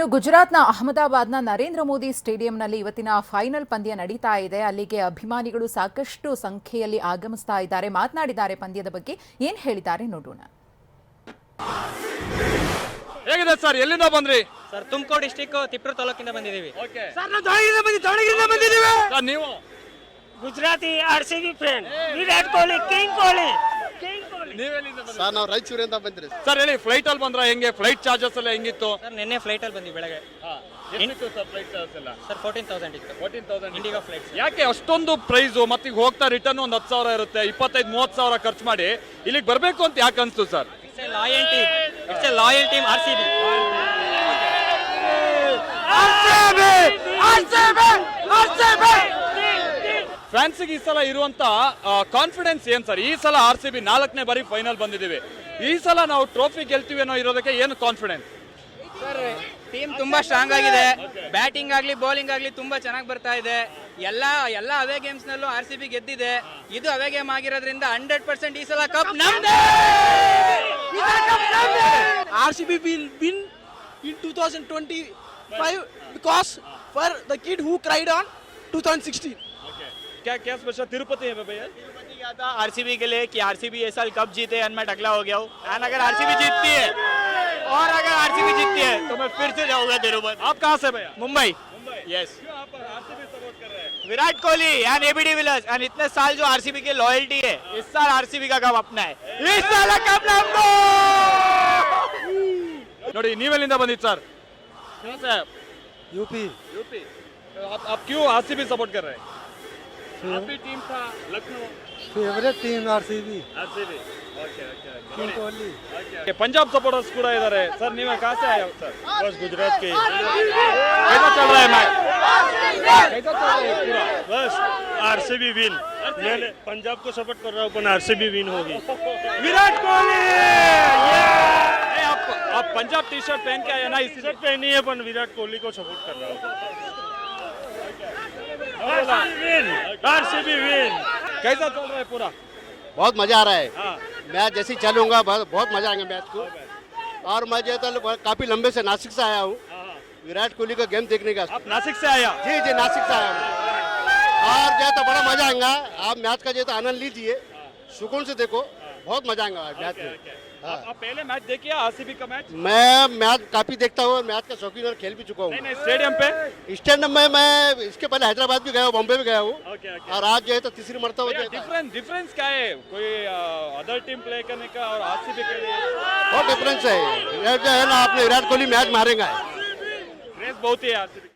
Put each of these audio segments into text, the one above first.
ಇನ್ನು ಗುಜರಾತ್ನ ಅಹಮದಾಬಾದ್ನ ನರೇಂದ್ರ ಮೋದಿ ಸ್ಟೇಡಿಯಂನಲ್ಲಿ ಇವತ್ತಿನ ಫೈನಲ್ ಪಂದ್ಯ ನಡೀತಾ ಇದೆ. ಅಲ್ಲಿಗೆ ಅಭಿಮಾನಿಗಳು ಸಾಕಷ್ಟು ಸಂಖ್ಯೆಯಲ್ಲಿ ಆಗಮಿಸ್ತಾ ಇದ್ದಾರೆ. ಮಾತನಾಡಿದ್ದಾರೆ ಪಂದ್ಯದ ಬಗ್ಗೆ. ಏನ್ ಹೇಳಿದ್ದಾರೆ ನೋಡೋಣ. ಹೇಗಿದೆ ಸರ್? ಎಲ್ಲಿಂದ ಬಂದ್ರಿ? ಸರ್ ತುಮಕೂರು ಡಿಸ್ಟಿಕ್ ತಿಪ್ರು ತಾಲೂಕಿಂದ ಬಂದಿದ್ದೀವಿ. ನೀವು? Gujarati R C B friend. Virat Kohli king Kohli. Sir ನಾವು ರಾಯಚೂರಿಂದ ಬಂದ್ರಿ ಸರ್. ಹೇಳಿ ಫ್ಲೈಟ್ ಅಲ್ಲಿ ಬಂದ್ರ ಹೆಂಗೆ? ಫ್ಲೈಟ್ ಚಾರ್ಜಸ್ ಎಲ್ಲ ಹೆಂಗಿತ್ತು? ಸರ್ ನಿನ್ನೆ ಫ್ಲೈಟ್ ಅಲ್ಲಿ ಬಂದ್ವಿ ಬೆಳಗ್ಗೆ. ಸರ್ ಫ್ಲೈಟ್ ಚಾರ್ಜಸ್ ಎಲ್ಲ? ಸರ್ ಫೋರ್ಟೀನ್ ತೌಸಂಡ್ ಇತ್ತು. ಫೋರ್ಟೀನ್ ತೌಸಂಡ್ ಇಂಡಿಗೋ ಫ್ಲೈಟ್ ಯಾಕೆ ಅಷ್ಟೊಂದು ಪ್ರೈಸು ಮತ್ತೆ ಈಗ ಹೋಗ್ತಾ ರಿಟರ್ನ್ ಒಂದು ಹತ್ತು ಸಾವಿರ ಇರುತ್ತೆ ಇಪ್ಪತ್ತೈದು ಮೂವತ್ತು ಸಾವಿರ ಖರ್ಚು ಮಾಡಿ ಇಲ್ಲಿಗೆ ಬರಬೇಕು ಅಂತ ಯಾಕೆ ಅನ್ಸ್ತು sir? It's a loyal team it's a loyal team R C B ಫ್ಯಾನ್ಸಿಗೆ ಈ ಸಲ ಇರುವಂತ ಕಾನ್ಫಿಡೆನ್ಸ್ ಏನ್ ಸರ್? ಈ ಸಲ ಆರ್ ಸಿ ಬಿ ನಾಲ್ಕನೇ ಬಾರಿ ಫೈನಲ್ ಬಂದಿದ್ದೀವಿ. ಈ ಸಲ ನಾವು ಟ್ರೋಫಿ ಗೆಲ್ತೀವಿ ಅನ್ನೋ ಇರೋದಕ್ಕೆ ಏನು ಕಾನ್ಫಿಡೆನ್ಸ್ ಸರ್ ಟೀಮ್ ತುಂಬಾ ಸ್ಟ್ರಾಂಗ್ ಆಗಿದೆ. ಬ್ಯಾಟಿಂಗ್ ಆಗಲಿ ಬೌಲಿಂಗ್ ಆಗಲಿ ತುಂಬಾ ಚೆನ್ನಾಗಿ ಬರ್ತಾ ಇದೆ. ಎಲ್ಲ ಎಲ್ಲ ಅವೇ ಗೇಮ್ಸ್ ನಲ್ಲೂ ಆರ್ ಸಿ ಬಿ ಗೆದ್ದಿದೆ. ಇದು ಅವೇ ಗೇಮ್ ಆಗಿರೋದ್ರಿಂದ ಹಂಡ್ರೆಡ್ ಪರ್ಸೆಂಟ್ ಈ ಸಲ ಕಪ್ ನಮ್ದೇ! RCB will win in 2025 because for the kid who cried on 2016. क्या क्या स्पेशल तिरुपति है भैया किया था आरसीबी के लिए कि आरसीबी ये साल कब जीते एंड मैं टकला हो गया हूँ एंड अगर आरसीबी जीतती है और अगर आरसीबी जीतती है तो मैं फिर से जाऊंगा तिरुपति आप कहाँ से भैया Mumbai yes Virat Kohli and AB Villiers and इतने साल जो आरसीबी की लॉयल्टी है इस साल आरसीबी का कप अपना है इस साल का कप नमको ನೋಡಿ ನೀವೆಲ್ಲಿಂದ ಬಂದಿದ್ದು ಸರ್ यूपी यूपी आप, आप क्यों आरसीबी सपोर्ट कर रहे हैं आपकी टीम था Lucknow favourite team R C B RCB okay okay king Kohli okay Punjab supporters ಕೂಡ ಇದ್ದಾರೆ ಸರ್ ನೀವು कहाँ से आए हो सर बस गुजरात के कैसा चल रहा है मैच कैसा चल रहा है पूरा बस आरसीबी विन मैं पंजाब को सपोर्ट कर रहा हूँ पर आरसीबी विन होगी विराट कोहली नहीं, आप आप पंजाब टी शर्ट पहन के आए ना इसी टी-शर्ट पहनी है पर विराट कोहली को सपोर्ट कर रहा हूँ आरसीबी विन कैसा चल रहा है पूरा बहुत मज़ा आ रहा है। हाँ मैच जैसे चलूँगा बहुत मज़ा आएगा मैच को। और मैं जो है तो काफ़ी लंबे से नासिक से आया हूँ। विराट कोहली का गेम देखने का। आप नासिक से आया? जी जी नासिक से आया हूँ। और जो तो बड़ा मज़ा आएगा। आप मैच का जो तो आनंद लीजिए। सुकून से देखो। बहुत मज़ा आएगा मैच में। आप, आप पहले मैच देखिए आरसीबी का मैच। मैं मैच काफ़ी देखता हूँ और मैच का शौकीन और खेल भी चुका हूँ। स्टेडियम पे। स्टैंड में मैं इसके पहले हैदराबाद भी गया हूँ बॉम्बे भी गया हूँ। और आज जो है तो तीसरी मरतबा है डिफरेंस डिफरेंस क्या है? कोई अदर टीम प्ले करने का और आरसीबी के लिए बहुत डिफरेंस है। जो है ना आपने विराट कोहली मैच मारेगा। बहुत ही आरसीबी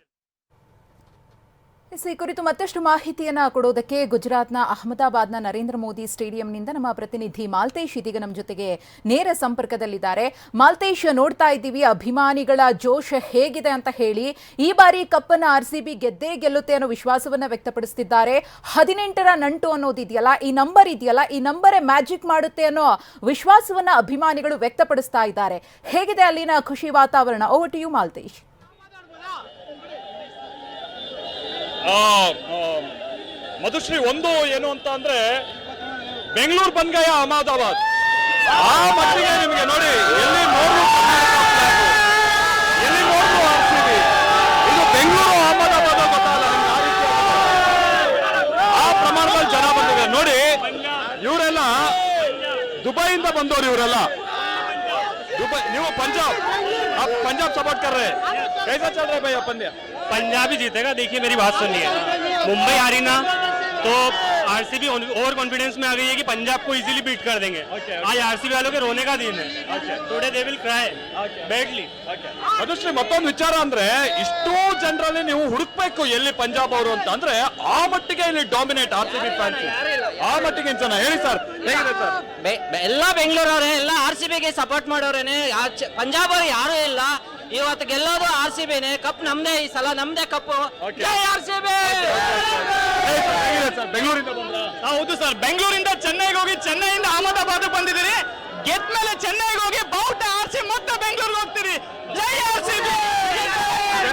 ಎಸ್, ಈ ಕುರಿತು ಮತ್ತಷ್ಟು ಮಾಹಿತಿಯನ್ನ ಕೊಡೋದಕ್ಕೆ ಗುಜರಾತ್ನ ಅಹಮದಾಬಾದ್ನ ನರೇಂದ್ರ ಮೋದಿ ಸ್ಟೇಡಿಯಂನಿಂದ ನಮ್ಮ ಪ್ರತಿನಿಧಿ ಮಾಲ್ತೇಶ್ ಇದೀಗ ನಮ್ಮ ಜೊತೆಗೆ ನೇರ ಸಂಪರ್ಕದಲ್ಲಿದ್ದಾರೆ. ಮಾಲ್ತೇಶ್ ನೋಡ್ತಾ ಇದ್ದೀವಿ ಅಭಿಮಾನಿಗಳ ಜೋಶ್ ಹೇಗಿದೆ ಅಂತ ಹೇಳಿ ಈ ಬಾರಿ ಕಪ್ಪನ್ನು ಆರ್ ಸಿ ಬಿ ಗೆದ್ದೇ ಗೆಲ್ಲುತ್ತೆ ಅನ್ನೋ ವಿಶ್ವಾಸವನ್ನ ವ್ಯಕ್ತಪಡಿಸುತ್ತಿದ್ದಾರೆ ಹದಿನೆಂಟರ ನಂಟು ಅನ್ನೋದಿದೆಯಲ್ಲ ಈ ನಂಬರ್ ಇದೆಯಲ್ಲ ಈ ನಂಬರೇ ಮ್ಯಾಜಿಕ್ ಮಾಡುತ್ತೆ ಅನ್ನೋ ವಿಶ್ವಾಸವನ್ನ ಅಭಿಮಾನಿಗಳು ವ್ಯಕ್ತಪಡಿಸ್ತಾ ಇದ್ದಾರೆ. ಹೇಗಿದೆ ಅಲ್ಲಿನ ಖುಷಿ ವಾತಾವರಣ? ಓವರ್ ಟು ಯು ಮಾಲ್ತೇಶ್ ಆ, ಆ, ಮಧುಶ್ರೀ ಒಂದು ಏನು ಅಂತ ಅಂದ್ರೆ ಬೆಂಗಳೂರು ಬನ್ಗಾಯ ಅಹಮದಾಬಾದ್. ಆ ಮಟ್ಟಿಗೆ ನಿಮಗೆ ನೋಡಿ, ಎಲ್ಲಿ ನೋಡ್ರು ಎಲ್ಲಿ ನೋಡ್ರು ಆರ್ ಸಿ ಇದು ಬೆಂಗಳೂರು ಅಹಮದಾಬಾದ್ ಗೊತ್ತಾಗಲ್ಲ ಆ ಪ್ರಮಾಣದಲ್ಲಿ ಜನ ಬಂದಿದೆ. ನೋಡಿ, ಇವರೆಲ್ಲ ದುಬೈಯಿಂದ ಬಂದವರು ಇವರೆಲ್ಲ. ದುಬೈ, ನೀವು ಪಂಜಾಬ್. ಪಂಜಾಬ್ ಸಪೋರ್ಟ್ ಕರ್ರೆ. ಕೈಸಾ ಚಲ್ರೆ ಭಯ ಪಂದ್ಯ चल रहा है भैया पंद्या पंजाब ही जीतेगा देखिए मेरी बात सुनिए मुंबई हारी ना तो आरसीबी ओवर कॉन्फिडेंस में आ गई है कि पंजाब को इजीली बीट कर देंगे Okay, आज आरसीबी वालों के रोने का दिन है today they will cry badly Madhushree ಮತ್ತೊಂದು ವಿಚಾರ ಅಂದ್ರೆ ಇಷ್ಟೋ ಜನರಲ್ಲಿ ನೀವು ಹುಡುಕ್ಬೇಕು ಎಲ್ಲಿ ಪಂಜಾಬ್ ಅವರು ಅಂತ ಅಂದ್ರೆ ಆ ಮಟ್ಟಿಗೆ ಇಲ್ಲಿ dominate R C B fans ಆ ಮಟ್ಟಿಗೆ ಜನ ಹೇಳಿ ಸರ್. ಹೇಗಿದೆ ಸರ್? ಎಲ್ಲ ಬೆಂಗಳೂರವ್ರೆ ಎಲ್ಲ ಆರ್ ಸಿ ಬಿಗೆ ಸಪೋರ್ಟ್ ಮಾಡೋರೇನೆ. ಪಂಜಾಬ್ ಅವ್ರು ಯಾರು ಇಲ್ಲ. ಇವತ್ತು ಗೆಲ್ಲೋದು ಆರ್ ಸಿ ಬಿನೇ. ಕಪ್ ನಮ್ದೇ ಈ ಸಲ ನಮ್ದೇ cup. Okay. R C B! ಹೇಗಿದೆ ಸರ್? ಬೆಂಗಳೂರಿಂದ ಬಂದ್ರ? ಹೌದು ಸರ್ ಬೆಂಗಳೂರಿಂದ ಚೆನ್ನೈಗೆ ಹೋಗಿ ಚೆನ್ನೈಯಿಂದ ಅಹಮದಾಬಾದ್ ಬಂದಿದ್ದೀರಿ. ಗೆದ್ಮೇಲೆ ಚೆನ್ನೈಗೆ ಹೋಗಿ ಬೌಟ್ ಆರ್ಸಿ ಮತ್ತೆ ಬೆಂಗಳೂರಿಗೆ ಹೋಗ್ತೀರಿ. ಜೈ ಆರ್ ಸಿ ಚೆನ್ನೈ ಒಂದ್ ಸೆಕೆಂಡ್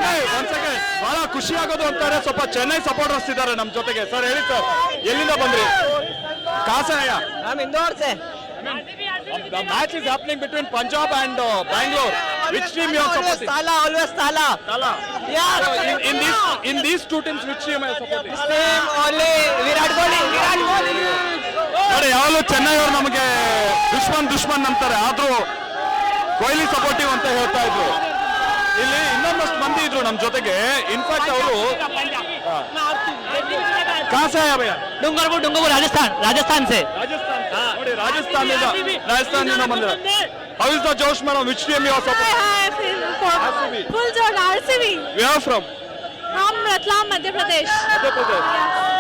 ಬಹಳ ಖುಷಿ ಆಗೋದು ಅಂತಾರೆ. ಸ್ವಲ್ಪ ಚೆನ್ನೈ ಸಪೋರ್ಟರ್ಸ್ ಇದ್ದಾರೆ ನಮ್ಮ ಜೊತೆಗೆ. ಸರ್ ಹೇಳಿ ಸರ್ ಎಲ್ಲಿಂದ ಬಂದ್ರಿ? ಕಾಸಾಯ I'm match is happening between Punjab and Bangalore which team you Always Sala, Tala, always Tala. Yeah. In these in these two teams which team supporting Team only Virat Kohli. Kohli. ನೋಡಿ ಯಾವಾಗಲೂ ಚೆನ್ನೈ ಅವರು ನಮಗೆ ದುಶ್ಮನ್ ದುಶ್ಮನ್ ಅಂತಾರೆ. ಆದ್ರೂ Kohli supportive ಅಂತ ಹೇಳ್ತಾ ಇದ್ರು. ಇಲ್ಲಿ ಇನ್ನೊಂದಷ್ಟು ಮಂದಿ ಇದ್ರು ನಮ್ಮ ಜೊತೆಗೆ ಇನ್ಫ್ಯಾಕ್ಟ್ ಅವರು ಕಾಸೆ ಭಯ डूंगरपुर डूंगरपुर राजस्थान राजस्थान से ರಾಜಸ್ಥಾನ್ ನೋಡಿ ರಾಜಸ್ಥಾನದಿಂದ ರಾಜಸ್ಥಾನದಿಂದ ಬಂದ್ರೆ how is the Josh madam which team you RCB. Full zone RCB we are from हम Ratlam Madhya Pradesh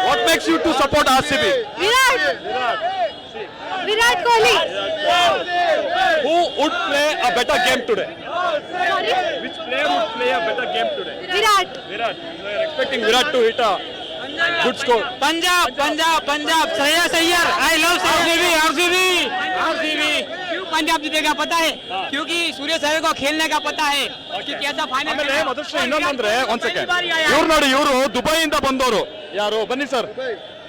what makes you to support R C B Virat Virat Kohli who would play a better game today Sorry? Which player would play a better game today Virat Virat expecting Virat to hit a good score Punjab Punjab Punjab Shreyas Iyer I love RCB RCB RCB क्यों पंजाब जीतेगा पता है क्योंकि सूर्य sir को खेलने का पता है कि कैसा फाइनल ಆಮೇಲೆ ಮಧುಶ್ರೀ ಇನ್ನೊಂದಂದ್ರೆ ಒಂದ್ ಸೆಕೆಂಡ್ ಇವ್ರು ನೋಡಿ ಇವರು ದುಬೈಯಿಂದ ಬಂದವರು ಯಾರು ಬನ್ನಿ ಸರ್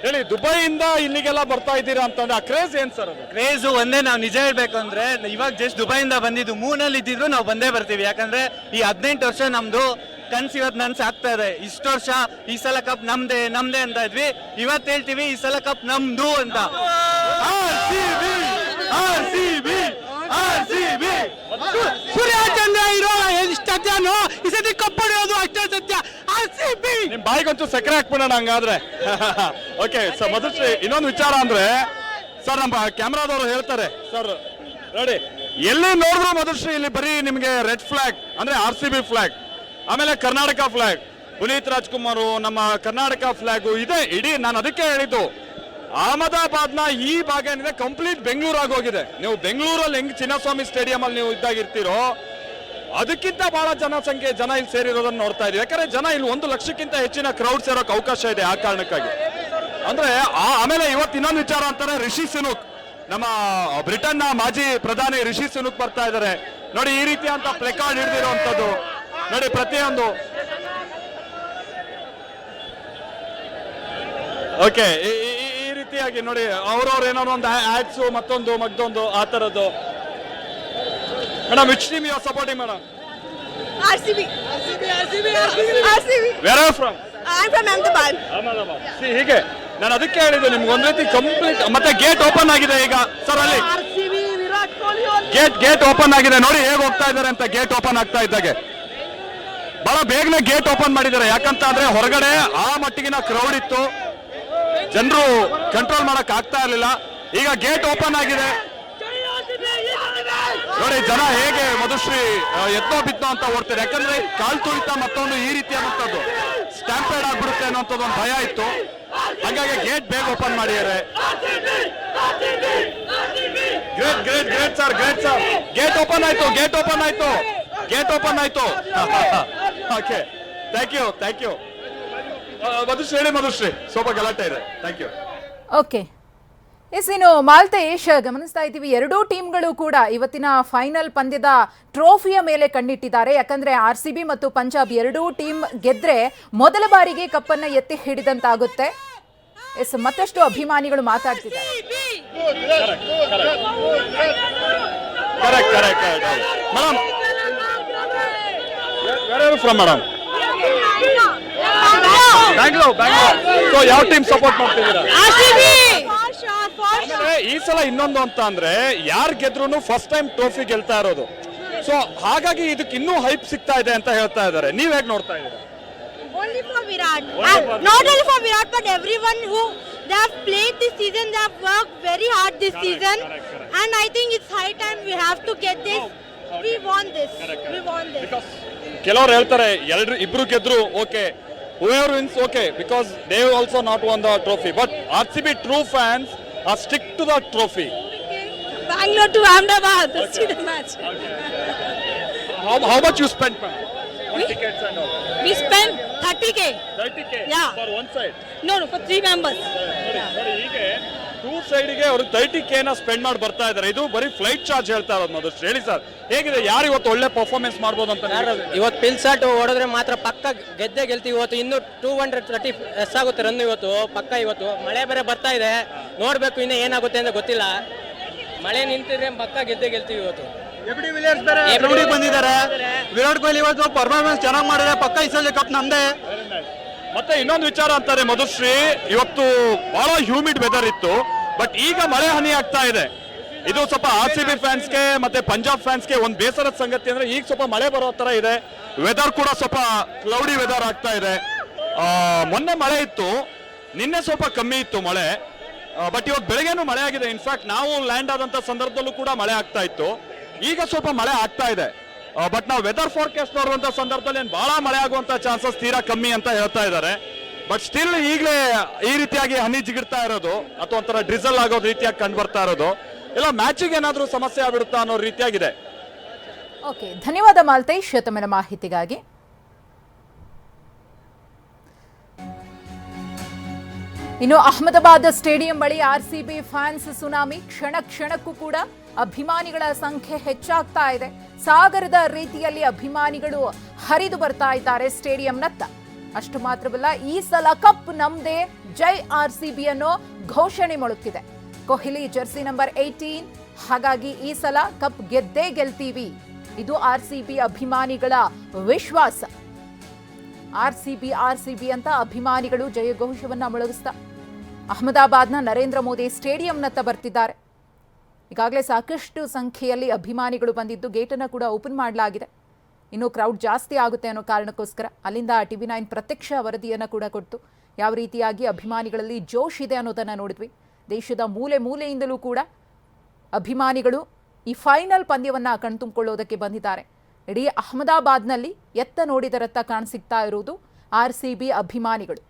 ಹೇಳಿ ದುಬೈಯಿಂದ ಇಲ್ಲಿಗೆಲ್ಲ ಬರ್ತಾ ಇದ್ದೀರಾ ಅಂತಂದ್ರೆ ಆ ಕ್ರೇಜ್ ಏನ್ ಸರ್ ಅದು? ಕ್ರೇಜ್ ಒಂದೇ ನಾವು ನಿಜ ಹೇಳ್ಬೇಕು ಅಂದ್ರೆ ಇವಾಗ ಜಸ್ಟ್ ದುಬೈಯಿಂದ ಬಂದಿದ್ದು ಮೂನಲ್ಲಿ ಇದ್ದಿದ್ರು ನಾವು ಬಂದೇ ಬರ್ತೀವಿ. ಯಾಕಂದ್ರೆ ಈ ಹದಿನೆಂಟು ವರ್ಷ ನಮ್ದು ಕನ್ಸ್ ಇವತ್ತು ನನ್ಸ್ ಆಗ್ತಾ ಇದೆ. ಇಷ್ಟು ವರ್ಷ ಈ ಸಲ ಕಪ್ ನಮ್ದೆ ನಮ್ದೇ ಅಂತ ಇದ್ವಿ. ಇವತ್ತು ಹೇಳ್ತೀವಿ ಈ ಸಲ ಕಪ್ ನಮ್ದು ಅಂತ. ಸೂರ್ಯ ಚಂದ್ರ ಇರೋ ಎಷ್ಟು ಸತ್ಯನೋ ಈ ಸತಿ ಕಪ್ಪಡಿಯೋದು ಅಷ್ಟೇ. ಸತ್ಯ ಆರ್ಸಿಬಿ ನಿಮ್ ಬಾಯಿಗಂತೂ ಸಕ್ಕರೆ ಹಾಕ್ಬಿಡೋಣ ಹಂಗಾದ್ರೆ. ಓಕೆ ಸರ್ ಮಧುಶ್ರೀ ಇನ್ನೊಂದು ವಿಚಾರ ಅಂದ್ರೆ ಸರ್ ನಮ್ಮ ಕ್ಯಾಮ್ರಾದವರು ಹೇಳ್ತಾರೆ. ಸರ್ ನೋಡಿ ಎಲ್ಲಿ ನೋಡಿದ್ರು ಮಧುಶ್ರೀ ಇಲ್ಲಿ ಬರೀ ನಿಮ್ಗೆ ರೆಡ್ ಫ್ಲಾಗ್ ಅಂದ್ರೆ ಆರ್ ಸಿ ಬಿ ಫ್ಲಾಗ್ ಆಮೇಲೆ ಕರ್ನಾಟಕ ಫ್ಲಾಗ್ ಪುನೀತ್ ರಾಜ್ಕುಮಾರ್ ನಮ್ಮ ಕರ್ನಾಟಕ ಫ್ಲಾಗ್ ಇದೆ ಇಡೀ ನಾನು ಅದಕ್ಕೆ ಹೇಳಿದ್ದು ಅಹಮದಾಬಾದ್ನ ಈ ಭಾಗ ಏನಿದೆ ಕಂಪ್ಲೀಟ್ ಬೆಂಗಳೂರು ಹೋಗಿದೆ. ನೀವು ಬೆಂಗಳೂರಲ್ಲಿ ಹೆಂಗ್ ಚಿನ್ನಸ್ವಾಮಿ ಸ್ಟೇಡಿಯಂ ಅಲ್ಲಿ ನೀವು ಇದ್ದಾಗಿರ್ತೀರೋ ಅದಕ್ಕಿಂತ ಬಹಳ ಜನಸಂಖ್ಯೆ, ಜನ ಇಲ್ಲಿ ಸೇರಿರೋದನ್ನ ನೋಡ್ತಾ ಇದ್ದೀವಿ. ಯಾಕಂದ್ರೆ ಜನ ಇಲ್ಲಿ ಒಂದು ಲಕ್ಷಕ್ಕಿಂತ ಹೆಚ್ಚಿನ ಕ್ರೌಡ್ ಸೇರೋಕೆ ಅವಕಾಶ ಇದೆ ಆ ಕಾರಣಕ್ಕಾಗಿ. ಅಂದ್ರೆ ಆಮೇಲೆ ಇವತ್ತು ಇನ್ನೊಂದು ವಿಚಾರ ಅಂತಾರೆ, ರಿಷಿ ಸುನುಕ್. ನಮ್ಮ ಬ್ರಿಟನ್ನ ಮಾಜಿ ಪ್ರಧಾನಿ ರಿಷಿ ಸುನುಕ್ ಬರ್ತಾ ಇದ್ದಾರೆ. ನೋಡಿ, ಈ ರೀತಿ ಅಂತ ಪ್ಲೆಕಾರ್ಡ್ ಹಿಡಿದಿರುವಂತದ್ದು ನೋಡಿ, ಪ್ರತಿಯೊಂದು. ಓಕೆ ಈ ರೀತಿಯಾಗಿ ನೋಡಿ, ಅವ್ರವ್ರ ಏನೋ ಒಂದು ಆಡ್ಸು ಮತ್ತೊಂದು, ಮಗ್ದೊಂದು, ಆ ತರದ್ದು. Madam which team you are supporting madam. RCB RCB RCB RCB where are from I am from Ahmedabad Ahmedabad C ಹೀಗೆ ನಾನು ಅದಕ್ಕೆ ಹೇಳಿದ್ದು ನಿಮ್ಗೆ ಒಂದು ರೀತಿ ಕಂಪ್ಲೀಟ್ ಮತ್ತೆ ಗೇಟ್ ಓಪನ್ ಆಗಿದೆ ಈಗ. ಸರ್ ಅಲ್ಲಿ. RCB Virat Kohli gate gate open ಆಗಿದೆ. ನೋಡಿ ಹೇಗೆ ಹೋಗ್ತಾ ಇದ್ದಾರೆ ಅಂತ ಗೇಟ್ ಓಪನ್ ಆಗ್ತಾ ಇದ್ದಾಗೆ. ಬಹಳ ಬೇಗನೆ ಗೇಟ್ ಓಪನ್ ಮಾಡಿದ್ದಾರೆ. ಯಾಕಂತ ಅಂದ್ರೆ ಹೊರಗಡೆ ಆ ಮಟ್ಟಿಗಿನ ಕ್ರೌಡ್ ಇತ್ತು. ಜನರು ಕಂಟ್ರೋಲ್ ಮಾಡಕ್ ಆಗ್ತಾ ಇರಲಿಲ್ಲ. ಈಗ ಗೇಟ್ ಓಪನ್ ಆಗಿದೆ. ನೋಡಿ ಜನ ಹೇಗೆ ಮಧುಶ್ರೀ ಎತ್ತೋ ಬಿತ್ತೋ ಅಂತ ಓಡ್ತಾರೆ. ಯಾಕಂದ್ರೆ ಕಾಲ್ ತುಳಿತ ಮತ್ತೊಂದು ಈ ರೀತಿ ಅನ್ನೋಂಥದ್ದು ಸ್ಟ್ಯಾಂಪೇಡ್ ಆಗ್ಬಿಡುತ್ತೆ ಅನ್ನೋಂಥದ್ದು ಒಂದು ಭಯ ಇತ್ತು. ಹಾಗಾಗಿ ಗೇಟ್ ಬೇಗ ಓಪನ್ ಮಾಡಿದ್ದಾರೆ. Great great great sir great sir gate open ಆಯ್ತು ಗೇಟ್ ಓಪನ್ ಆಯ್ತು. ಗೇಟ್ ಓಪನ್ ಆಯ್ತು. Okay thank you thank you Madhushree ಹೇಳಿ ಮಧುಶ್ರೀ. ಸ್ವಲ್ಪ ಗಲಾಟೆ ಇದೆ. ಥ್ಯಾಂಕ್ ಯು ಓಕೆ ಎಸ್ ಇನ್ನು ಮಾಲ್ತೇಶ್ ಗಮನಿಸ್ತಾ ಇದ್ದೀವಿ. ಎರಡೂ ಟೀಮ್ಗಳು ಕೂಡ ಇವತ್ತಿನ ಫೈನಲ್ ಪಂದ್ಯದ ಟ್ರೋಫಿಯ ಮೇಲೆ ಕಣ್ಣಿಟ್ಟಿದ್ದಾರೆ. ಯಾಕಂದ್ರೆ ಆರ್ ಸಿ ಬಿ ಮತ್ತು ಪಂಜಾಬ್ ಎರಡೂ ಟೀಮ್ ಗೆದ್ರೆ ಮೊದಲ ಬಾರಿಗೆ ಕಪ್ಪನ್ನು ಎತ್ತಿ ಹಿಡಿದಂತಾಗುತ್ತೆ. ಎಸ್ ಮತ್ತಷ್ಟು ಅಭಿಮಾನಿಗಳು ಮಾತಾಡ್ತಿದ್ದಾರೆ. ಯಾವ ಟೀಮ್ ಸಪೋರ್ಟ್ ಮಾಡ್ತಿದ್ದೀರಾ? ಈ ಸಲ ಇನ್ನೊಂದು ಅಂತ ಅಂದ್ರೆ ಯಾರು ಗೆದ್ರು ಫಸ್ಟ್ ಟೈಮ್ ಟ್ರೋಫಿ ಗೆಲ್ತಾ ಇರೋದು ಸೊ ಹಾಗಾಗಿ ಇದಕ್ಕೆ ಇನ್ನೂ ಹೈಪ್ ಸಿಗ್ತಾ ಇದೆ ಅಂತ ಹೇಳ್ತಾ ಇದ್ದಾರೆ ನೀವ್ ಹೇಗೆ ನೋಡ್ತಾ ಇದ್ದೀರಾ only for Virat. Only and for not only for Virat, but everyone who they have played this season, they have worked very hard this season. And I think it's high time we have to get this. We want this. We want this. ಕೆಲವ್ರು ಹೇಳ್ತಾರೆ ಎಲ್ರು ಇಬ್ರು ಗೆದ್ರು okay whoever wins okay because not one the trophy but trophy ಸಿ RCB true fans Uh, stick to the trophy. Bangalore to Ahmedabad. That's okay. the match. Okay. How, how much you spent, ma'am? We, tickets and all. We spent 30k. 30k? Yeah. For one side? No, no, for three members. Uh, sorry, yeah. sorry, two ಸೈಡ್ಗೆ ಅವರು thirty K ನ spend ಮಾಡಿ ಬರ್ತಾ ಇದ್ದಾರೆ. ಇದು ಬರೀ flight charge ಹೇಳ್ತಾ ಇರೋದು ಮೊದಲು ಹೇಳಿ ಸರ್ ಹೇಗಿದೆ? ಯಾರು ಇವತ್ತು ಒಳ್ಳೆ ಪರ್ಫಾರ್ಮೆನ್ಸ್ ಮಾಡ್ಬೋದು ಅಂತ? ಇವತ್ತು ಪಿಲ್ಸಾಟ್ ಹೊಡೆದ್ರೆ ಮಾತ್ರ ಪಕ್ಕ ಗೆದ್ದೆ ಗೆಲ್ತೀವಿ. ಇವತ್ತು ಇನ್ನು ಟೂ ಹಂಡ್ರೆಡ್ ತರ್ಟಿ ಎಸ್ ಆಗುತ್ತೆ ರನ್ ಇವತ್ತು ಪಕ್ಕ ಇವತ್ತು. ಮಳೆ ಬೇರೆ ಬರ್ತಾ ಇದೆ. ನೋಡಬೇಕು ಇನ್ನು ಏನಾಗುತ್ತೆ ಅಂತ ಗೊತ್ತಿಲ್ಲ. ಮಳೆ ನಿಂತಿದ್ರೆ ಪಕ್ಕ ಗೆದ್ದೆ ಗೆಲ್ತೀವಿ ಇವತ್ತು. ಬಂದಿದ್ದಾರೆ. ವಿರಾಟ್ ಕೊಹ್ಲಿ ಇವತ್ತು ಪರ್ಫಾರ್ಮೆನ್ಸ್ ಚೆನ್ನಾಗಿ ಮಾಡಿದ್ರೆ ಪಕ್ಕ ಇಸಲಿ ಸಲ ಕಪ್ ನಮ್ದೇ. ಮತ್ತೆ ಇನ್ನೊಂದು ವಿಚಾರ ಅಂತಾರೆ ಮಧುಶ್ರೀ, ಇವತ್ತು ಬಹಳ ಹ್ಯೂಮಿಡ್ ವೆದರ್ ಇತ್ತು ಬಟ್ ಈಗ ಮಳೆ ಹನಿ ಆಗ್ತಾ ಇದೆ. ಇದು ಸ್ವಲ್ಪ ಆರ್ ಸಿ ಬಿ ಫ್ಯಾನ್ಸ್ಗೆ ಮತ್ತೆ ಪಂಜಾಬ್ ಫ್ಯಾನ್ಸ್ಗೆ ಒಂದು ಬೇಸರದ ಸಂಗತಿ ಅಂದ್ರೆ ಈಗ ಸ್ವಲ್ಪ ಮಳೆ ಬರೋ ತರ ಇದೆ. ವೆದರ್ ಕೂಡ ಸ್ವಲ್ಪ ಕ್ಲೌಡಿ ವೆದರ್ ಆಗ್ತಾ ಇದೆ. ಮೊನ್ನೆ ಮಳೆ ಇತ್ತು, ನಿನ್ನೆ ಸ್ವಲ್ಪ ಕಮ್ಮಿ ಇತ್ತು ಮಳೆ. ಬಟ್ ಇವತ್ತು ಬೆಳಗ್ಗೆನೂ ಮಳೆ ಆಗಿದೆ. ಇನ್ಫ್ಯಾಕ್ಟ್ ನಾವು ಲ್ಯಾಂಡ್ ಆದಂತ ಸಂದರ್ಭದಲ್ಲೂ ಕೂಡ ಮಳೆ ಆಗ್ತಾ ಇತ್ತು. ಈಗ ಸ್ವಲ್ಪ ಮಳೆ ಆಗ್ತಾ ಇದೆ. ಬಟ್ ನಾವು ವೆದರ್ ಫೋರ್ಕಾಸ್ಟ್ ನೋಡುವಂತ ಸಂದರ್ಭದಲ್ಲಿ ಏನು ಬಹಳ ಮಳೆ ಆಗುವಂತ ಚಾನ್ಸಸ್ ತೀರಾ ಕಮ್ಮಿ ಅಂತ ಹೇಳ್ತಾ ಇದ್ದಾರೆ. ಬಟ್ ಸ್ಟಿಲ್ ಈಗಲೇ ಈ ರೀತಿಯಾಗಿ ಹನಿ ಜಿಗಿಡ್ತಾ ಇರೋದು, ಅಥವಾ ಒಂಥರ ಡ್ರಿಸಲ್ ಆಗೋ ರೀತಿಯಾಗಿ ಕಂಡು ಬರ್ತಾ ಇರೋದು. ಇಲ್ಲ ಮ್ಯಾಚಿಗೆ ಏನಾದರೂ ಸಮಸ್ಯೆ ಆಗ್ಬಿಡುತ್ತಾ ಅನ್ನೋ ರೀತಿಯಾಗಿದೆ. ಓಕೆ ಧನ್ಯವಾದ ಮಾಲ್ತೇಶ್ ತಮ್ಮ ಮಾಹಿತಿಗಾಗಿ. ಇನ್ನು ಅಹಮದಾಬಾದ್ ಸ್ಟೇಡಿಯಂ ಬಳಿ ಆರ್ಸಿಬಿ ಫ್ಯಾನ್ಸ್ ಸುನಾಮಿ, ಕ್ಷಣ ಕ್ಷಣಕ್ಕೂ ಕೂಡ ಅಭಿಮಾನಿಗಳ ಸಂಖ್ಯೆ ಹೆಚ್ಚಾಗ್ತಾ ಇದೆ. ಸಾಗರದ ರೀತಿಯಲ್ಲಿ ಅಭಿಮಾನಿಗಳು ಹರಿದು ಬರ್ತಾ ಇದ್ದಾರೆ ಸ್ಟೇಡಿಯಂನತ್ತ ಅಷ್ಟು ಮಾತ್ರವಲ್ಲ, ಈ ಸಲ ಕಪ್ ನಮ್ದೇ ಜೈ ಆರ್ ಸಿ ಬಿ ಅನ್ನೋ ಘೋಷಣೆ ಮೊಳಗ್ತಿದೆ ಕೊಹ್ಲಿ ಜರ್ಸಿ ನಂಬರ್ ಏಯ್ಟೀನ್. ಹಾಗಾಗಿ ಈ ಸಲ ಕಪ್ ಗೆದ್ದೇ ಗೆಲ್ತೀವಿ. ಇದು ಆರ್ ಸಿ ಬಿ ಅಭಿಮಾನಿಗಳ ವಿಶ್ವಾಸ. R C B R C B ಅಂತ ಅಭಿಮಾನಿಗಳು ಜಯಘೋಷವನ್ನ ಮೊಳಗಿಸ್ತಾ. ಅಹಮದಾಬಾದ್ನ ನರೇಂದ್ರ ಮೋದಿ ಸ್ಟೇಡಿಯಂನತ್ತ ಬರ್ತಿದ್ದಾರೆ. ಈಗಾಗಲೇ ಸಾಕಷ್ಟು ಸಂಖ್ಯೆಯಲ್ಲಿ ಅಭಿಮಾನಿಗಳು ಬಂದಿದ್ದು ಗೇಟನ್ನು ಕೂಡ ಓಪನ್ ಮಾಡಲಾಗಿದೆ. ಇನ್ನೂ ಕ್ರೌಡ್ ಜಾಸ್ತಿ ಆಗುತ್ತೆ ಅನ್ನೋ ಕಾರಣಕ್ಕೋಸ್ಕರ ಅಲ್ಲಿಂದ ಟಿವಿ ನೈನ್ ಪ್ರತ್ಯಕ್ಷ ವರದಿಯನ್ನು ಕೂಡ ಕೊಟ್ಟು ಯಾವ ರೀತಿಯಾಗಿ ಅಭಿಮಾನಿಗಳಲ್ಲಿ ಜೋಶ್ ಇದೆ ಅನ್ನೋದನ್ನು ನೋಡಿದ್ವಿ. ದೇಶದ ಮೂಲೆ ಮೂಲೆಯಿಂದಲೂ ಕೂಡ ಅಭಿಮಾನಿಗಳು ಈ ಫೈನಲ್ ಪಂದ್ಯವನ್ನು ಕಣ್ತುಂಬಿಕೊಳ್ಳೋದಕ್ಕೆ ಬಂದಿದ್ದಾರೆ. ಇಡೀ ಅಹಮದಾಬಾದ್ನಲ್ಲಿ ಎತ್ತ ನೋಡಿದರತ್ತ ಕಾಣಸಿಗ್ತಾ ಇರುವುದು ಆರ್ ಸಿ ಬಿ ಅಭಿಮಾನಿಗಳು.